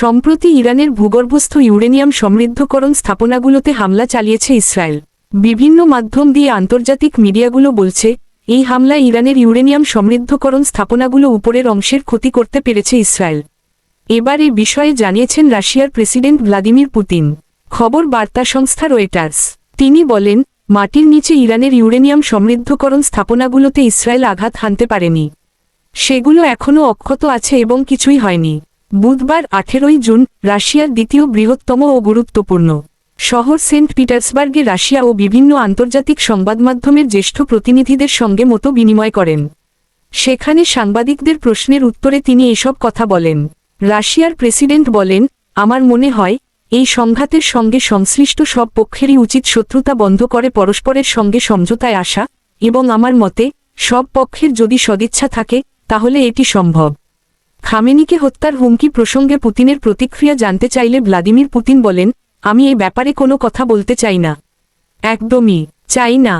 সম্প্রতি ইরানের ভূগর্ভস্থ ইউরেনিয়াম সমৃদ্ধকরণ স্থাপনাগুলোতে হামলা চালিয়েছে ইসরায়েল। বিভিন্ন মাধ্যম দিয়ে আন্তর্জাতিক মিডিয়াগুলো বলছে, এই হামলা ইরানের ইউরেনিয়াম সমৃদ্ধকরণ স্থাপনাগুলো উপরের অংশের ক্ষতি করতে পেরেছে ইসরায়েল। এবার এ বিষয়ে জানিয়েছেন রাশিয়ার প্রেসিডেন্ট ভ্লাদিমির পুতিন। খবর বার্তা সংস্থা রয়টার্স। তিনি বলেন, মাটির নিচে ইরানের ইউরেনিয়াম সমৃদ্ধকরণ স্থাপনাগুলোতে ইসরায়েল আঘাত হানতে পারেনি। সেগুলো এখনও অক্ষত আছে এবং কিছুই হয়নি। বুধবার আঠেরোই জুন, রাশিয়ার দ্বিতীয় বৃহত্তম ও গুরুত্বপূর্ণ শহর সেন্ট পিটার্সবার্গে রাশিয়া ও বিভিন্ন আন্তর্জাতিক সংবাদমাধ্যমের জ্যেষ্ঠ প্রতিনিধিদের সঙ্গে মতো বিনিময় করেন। সেখানে সাংবাদিকদের প্রশ্নের উত্তরে তিনি এসব কথা বলেন। রাশিয়ার প্রেসিডেন্ট বলেন, আমার মনে হয়, এই সংঘাতের সঙ্গে সংশ্লিষ্ট সব পক্ষেরই উচিত শত্রুতা বন্ধ করে পরস্পরের সঙ্গে সমঝোতায় আসা এবং আমার মতে, সব পক্ষের যদি সদিচ্ছা থাকে, তাহলে এটি সম্ভব। খামেনিকে হত্যার হুমকি প্রসঙ্গে পুতিনের প্রতিক্রিয়া জানতে চাইলে ভ্লাদিমির পুতিন বলেন, আমি এই ব্যাপারে কোনো কথা বলতে চাই না। একদমই চাই না।